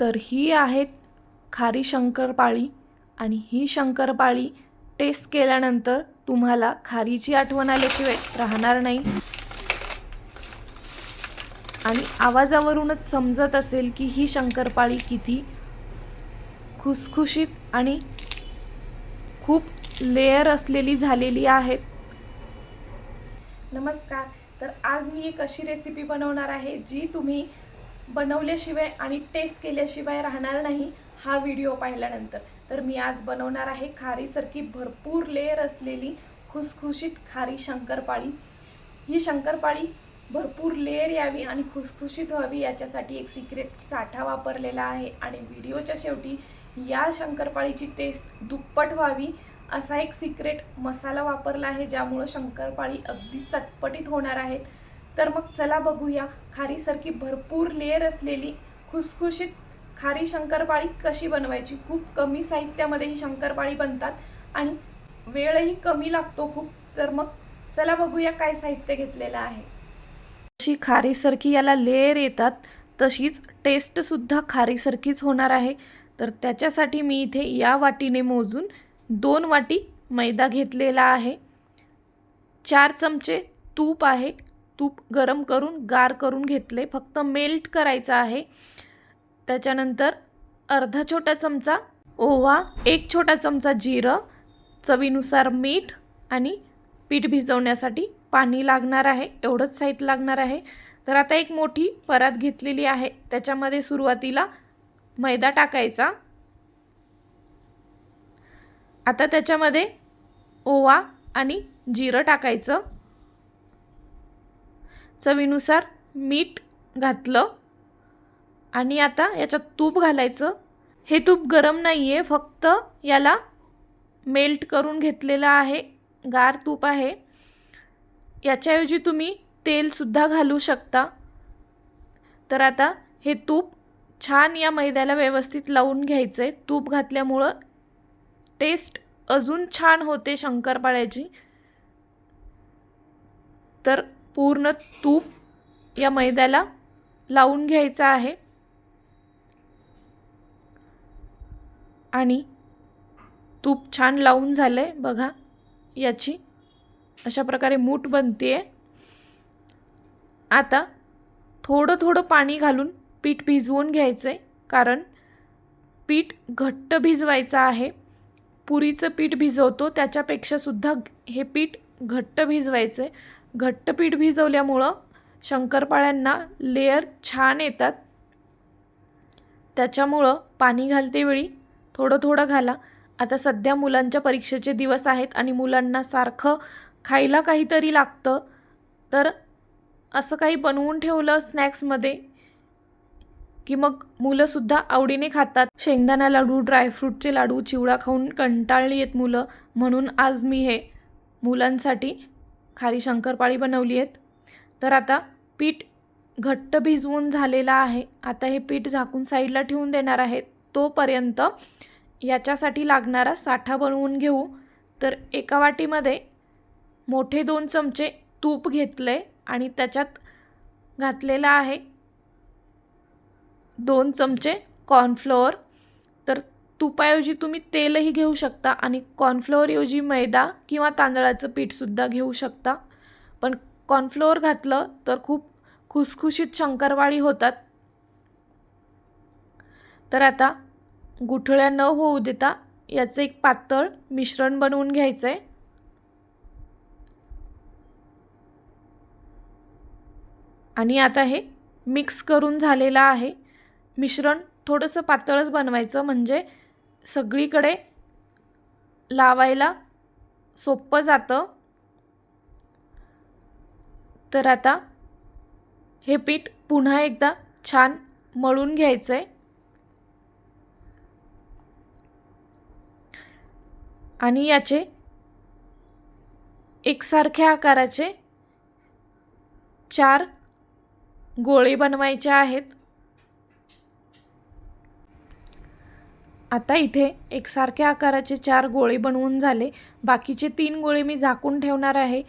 तर ही आहेत खारी शंकरपाळी. आणि ही शंकरपाळी टेस्ट केल्यानंतर तुम्हाला खारीची आठवण आल्याशिवाय राहणार नाही. आणि आवाजावरूनच समजत असेल की ही शंकरपाळी किती खुसखुशीत आणि खूप लेअर असलेली झालेली आहेत नमस्कार. तर आज मी एक अशी रेसिपी बनवणार आहे जी तुम्ही बनवल्याशिवाय आणि टेस्ट केल्याशिवाय राहणार नाही हा व्हिडिओ पाहिल्यानंतर. तर मी आज बनवणार आहे खारीसारखी भरपूर लेअर असलेली खुसखुशीत खारी शंकरपाळी. ही शंकरपाळी भरपूर लेअर यावी आणि खुसखुशीत व्हावी याच्यासाठी एक सिक्रेट साठा वापरलेला आहे आणि व्हिडिओच्या शेवटी या शंकरपाळीची टेस्ट दुप्पट व्हावी असा एक सिक्रेट मसाला वापरला आहे ज्यामुळं शंकरपाळी अगदी चटपटीत होणार आहेत. तर मग चला बघूया. खारीसारखी भरपूर लेअर असलेली खुसखुशीत खारी शंकरपाळी कशी बनवायची? खूप कमी साहित्यामध्ये ही शंकरपाळी बनतात आणि वेळही कमी लागतो खूप. तर मग चला बघूया काय साहित्य घेतलेलं आहे. जशी खारीसारखी याला लेअर येतात तशीच टेस्टसुद्धा खारीसारखीच होणार आहे. तर त्याच्यासाठी मी इथे या वाटीने मोजून दोन वाटी मैदा घेतलेला आहे. चार चमचे तूप आहे. तूप गरम करून गार करून घेतले. फक्त मेल्ट करायचं आहे. त्याच्यानंतर अर्धा छोटा चमचा ओवा एक छोटा चमचा जिरं चवीनुसार मीठ आणि पीठ भिजवण्यासाठी पाणी लागणार आहे. एवढंच साहित्य लागणार आहे. तर आता एक मोठी परात घेतलेली आहे. त्याच्यामध्ये सुरुवातीला मैदा टाकायचा. आता त्याच्यामध्ये ओवा आणि जिरं टाकायचं. चवीनुसार मीठ घातलं. आणि आता याच्यात तूप घालायचं. हे तूप गरम नाही आहे फक्त याला मेल्ट करून घेतलेलं आहे. गार तूप आहे. याच्याऐवजी तुम्ही तेलसुद्धा घालू शकता. तर आता हे तूप छान या मैद्याला व्यवस्थित लावून घ्यायचं आहे तूप घातल्यामुळं टेस्ट अजून छान होते शंकरपाळ्याची. तर पूर्ण तूप या मैद्याला लावून घ्यायचा आहे. आणि तूप छान लावून झालं आहे बघा. याची अशा प्रकारे मूठ बनते आहे आता थोडं थोडं पाणी घालून पीठ भिजवून घ्यायचं आहे कारण पीठ घट्ट भिजवायचं आहे. पुरीचं पीठ भिजवतो त्याच्यापेक्षासुद्धा हे पीठ घट्ट भिजवायचं आहे घट्ट पीठ भिजवल्यामुळं शंकरपाळ्यांना लेअर छान येतात. त्याच्यामुळं पाणी घालते वेळी थोडं थोडं घाला. आता सध्या मुलांच्या परीक्षेचे दिवस आहेत आणि मुलांना सारखं खायला काहीतरी लागतं. तर असं काही बनवून ठेवलं स्नॅक्समध्ये की मग मुलंसुद्धा आवडीने खातात. शेंगदाणा लाडू ड्रायफ्रूटचे लाडू चिवडा खाऊन कंटाळली आहेत मुलं. म्हणून आज मी हे मुलांसाठी खारी शंकरपाळी बनवली आहेत. तर आता पीठ घट्ट भिजवून झालेलं आहे. आता हे पीठ झाकून साईडला ठेवून देणार आहे. तोपर्यंत याच्यासाठी लागणारा साठा बनवून घेऊ. तर एका वाटीमध्ये मोठे दोन चमचे तूप घेतले आणि त्याच्यात घातलेलं आहे दोन चमचे कॉर्नफ्लोअर. तुपाऐवजी तुम्ही तेलही घेऊ शकता आणि कॉर्नफ्लोअरऐवजी मैदा किंवा तांदळाचं पीठसुद्धा घेऊ शकता. पण कॉर्नफ्लोअर घातलं तर खूप खुसखुशीत शंकरवाळी होतात. तर आता गुठळ्या न होऊ देता याचं एक पातळ मिश्रण बनवून घ्यायचं आहे आणि आता हे मिक्स करून झालेलं आहे. मिश्रण थोडंसं पातळच बनवायचं म्हणजे सगळीकडे लावायला सोपं जातं. तर आता हे पीठ पुन्हा एकदा छान मळून घ्यायचं आहे आणि याचे एकसारख्या आकाराचे चार गोळे बनवायचे आहेत. आता इथे एकसारख्या आकाराचे चार गोळे बनवून झाले. बाकीचे तीन गोळे मी झाकून ठेवणार आहे.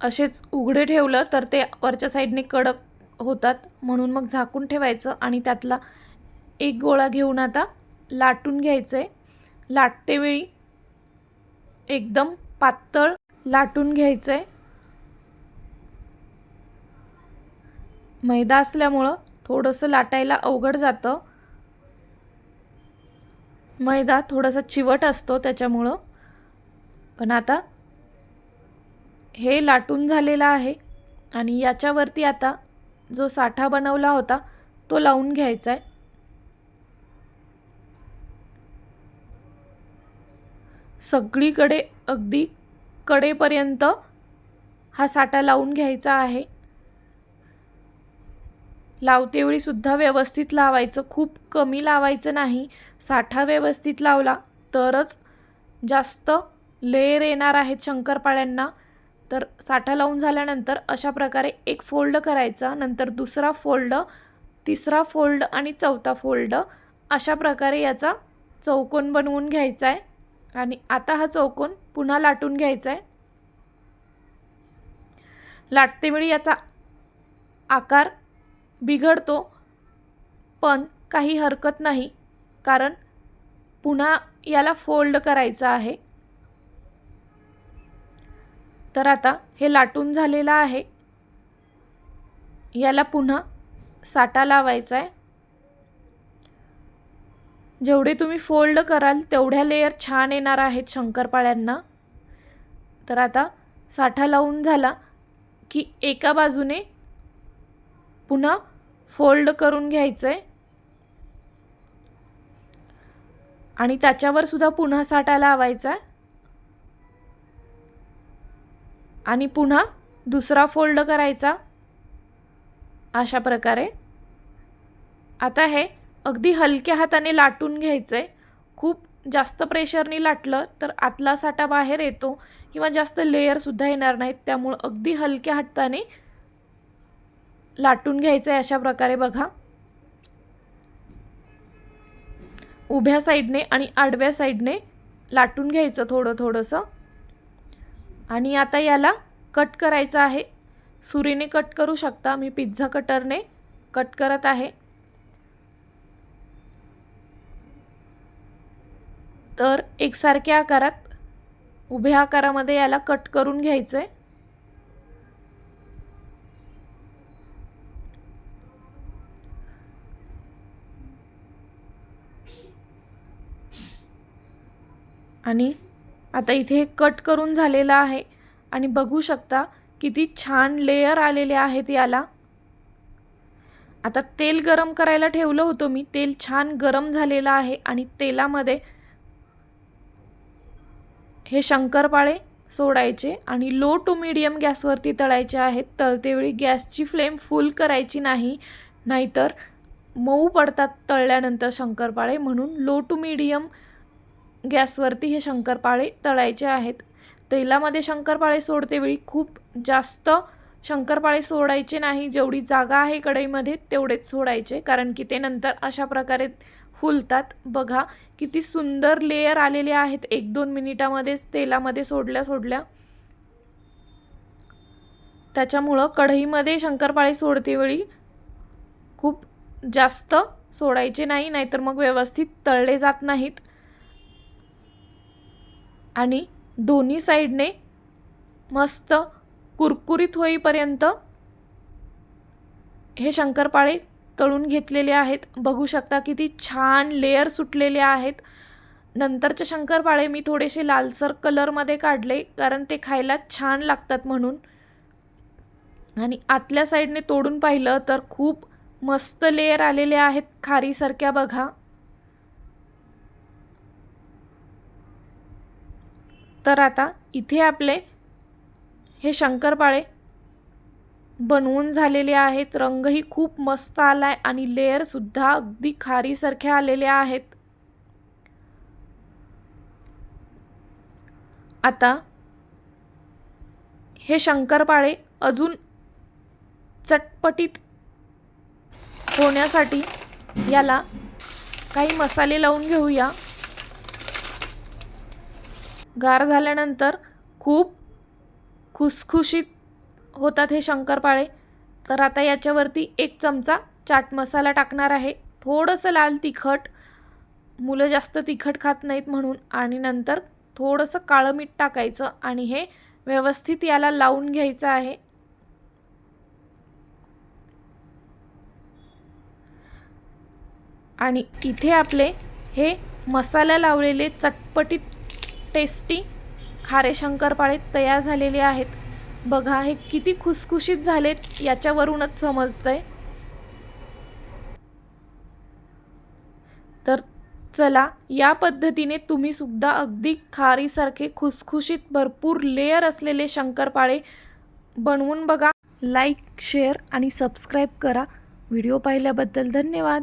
असेच उघडे ठेवलं तर ते वरच्या साईडने कडक होतात. म्हणून मग झाकून ठेवायचं आणि त्यातला एक गोळा घेऊन आता लाटून घ्यायचं आहे लाटतेवेळी एकदम पातळ लाटून घ्यायचं आहे मैदा असल्यामुळं थोडंसं लाटायला अवघड जातं. मैदा थोडासा चिवट असतो त्याच्यामुळं. पण आता हे लाटून झालेलं आहे आणि याच्यावरती आता जो साठा बनवला होता तो लावून घ्यायचा आहे सगळीकडे अगदी कडेपर्यंत हा साठा लावून घ्यायचा आहे. लावतेवेळी सुद्धा व्यवस्थित लावायचं. खूप कमी लावायचं नाही. साठा व्यवस्थित लावला तरच जास्त लेयर येणार आहेत शंकरपाळ्यांना. तर साठा लावून झाल्यानंतर अशा प्रकारे एक फोल्ड करायचा नंतर दुसरा फोल्ड तिसरा फोल्ड आणि चौथा फोल्ड अशा प्रकारे याचा चौकोन बनवून घ्यायचा आहे आणि आता हा चौकोन पुन्हा लाटून घ्यायचा आहे लाटतेवेळी याचा आकार बिघडतो. पण काही हरकत नाही कारण पुन्हा याला फोल्ड करायचं आहे. तर आता हे लाटून झालेलं आहे. याला पुन्हा साठा लावायचा आहे जेवढे तुम्ही फोल्ड कराल तेवढ्या लेयर छान येणार आहेत शंकरपाळ्यांना. तर आता साठा लावून झाला की एका बाजूने पुन्हा फोल्ड करून घ्यायचं आहे आणि त्याच्यावर सुद्धा पुन्हा साठा लावायचा. आहे आणि पुन्हा दुसरा फोल्ड करायचा. अशा प्रकारे. आता हे अगदी हलक्या हाताने लाटून घ्यायचं आहे खूप जास्त प्रेशरनी लाटलं तर आतला साठा बाहेर येतो किंवा जास्त लेयरसुद्धा येणार नाहीत. त्यामुळं अगदी हलक्या हाताने लाटून घ्यायचं आहे अशा प्रकारे बघा. उभ्या साईडने आणि आडव्या साईडने लाटून घ्यायचं थोडं थोडंसं. आणि आता याला कट करायचं आहे. सुरीने कट करू शकता. मी पिझ्झा कटरने कट करत आहे. तर एकसारख्या आकारात उभ्या आकारामध्ये याला कट करून घ्यायचं आहे आणि आता इथे कट करून झालेलं आहे. आणि बघू शकता किती छान लेयर आलेले आहेत याला. आता तेल गरम करायला ठेवलं होतं मी. तेल छान गरम झालेलं आहे आणि तेलामध्ये हे शंकरपाळे सोडायचे आणि लो टू मिडियम गॅसवरती तळायचे आहेत. तळतेवेळी गॅसची फ्लेम फुल करायची नाही. नाहीतर मऊ पडतात तळल्यानंतर शंकरपाळे. म्हणून लो टू मिडियम गॅसवरती हे शंकरपाळे तळायचे आहेत. तेलामध्ये शंकरपाळे सोडतेवेळी खूप जास्त शंकरपाळे सोडायचे नाही. जेवढी जागा आहे कढईमध्ये तेवढेच सोडायचे कारण की ते नंतर अशा प्रकारे फुलतात. बघा किती सुंदर लेयर आलेले आहेत. एक दोन मिनिटामध्येच तेलामध्ये सोडल्या सोडल्या. त्याच्यामुळं कढईमध्ये शंकरपाळे सोडतेवेळी खूप जास्त सोडायचे नाही नाहीतर मग व्यवस्थित तळले जात नाहीत. आणि दोन्ही साईडने मस्त कुरकुरीत होईपर्यंत हे शंकरपाळे तळून घेतलेले आहेत. बघू शकता किती छान लेयर सुटलेले आहेत. नंतरचे शंकरपाळे मी थोडेसे लालसर कलरमध्ये काढले कारण ते खायला छान लागतात म्हणून. आणि आतल्या साईडने तोडून पाहिलं तर खूप मस्त लेयर आलेले आहेत खारीसारख्या बघा. तर आता इथे आपले हे शंकरपाळे बनवून झालेले आहेत. रंगही खूप मस्त आला आहे आणि लेअरसुद्धा अगदी खारीसारख्या आलेल्या आहेत. आता हे शंकरपाळे अजून चटपटीत होण्यासाठी याला काही मसाले लावून घेऊया. गार झाल्यानंतर खूप खुसखुशीत होतात हे शंकरपाळे. तर आता याच्यावरती एक चमचा चाट मसाला टाकणार आहे. थोडंसं लाल तिखट. मुलं जास्त तिखट खात नाहीत म्हणून. आणि नंतर थोडंसं काळं मीठ टाकायचं आणि हे व्यवस्थित याला लावून घ्यायचं आहे. आणि इथे आपले हे मसाला लावलेले चटपटीत टेस्टी खारे शंकरपाळे तयार झालेले आहेत. बघा हे किती खुसखुशीत झालेत याच्यावरूनच समजतंय. तर चला या पद्धतीने तुम्ही सुद्धा अगदी खारीसारखे खुसखुशीत भरपूर लेअर असलेले शंकरपाळे बनवून बघा. लाईक शेअर आणि सबस्क्राईब करा. व्हिडिओ पाहिल्याबद्दल धन्यवाद.